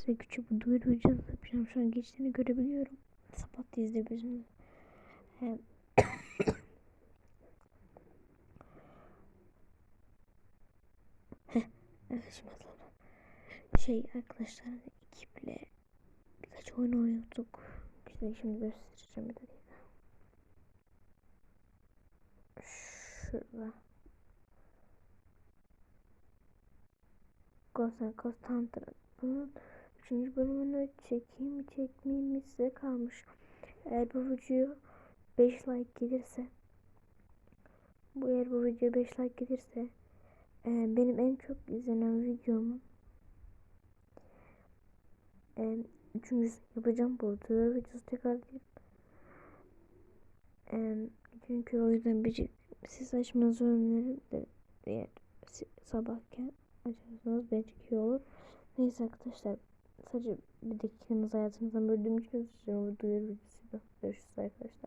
size küçük bir duyuru yapacağım. Şu an geçtiğini görebiliyorum. Sabah da izleyebilirsiniz. Hem şimdi. Şey arkadaşlar ekiple birkaç oyun oynuyorduk. İşte şimdi göstereceğim bir dakika. Şurada. Ghost and Ghost Hunter. Bunun üçüncü bölümünü çekeyim mi çekmeyeyim mi size kalmış. Eğer bu videoya 5 like gelirse bu eğer bu videoya 5 like gelirse e, benim en çok izlenen videomu e, üçüncüsü yapacağım bu arada videosu tekrar değil. E, çünkü o yüzden bir siz açmanızı öneririm de eğer sabahken açarsanız belki iyi olur. Neyse arkadaşlar sadece bir dakikanız hayatınızdan böldüğüm için özür dilerim. Bu duyuru videosuydu. Görüşürüz arkadaşlar.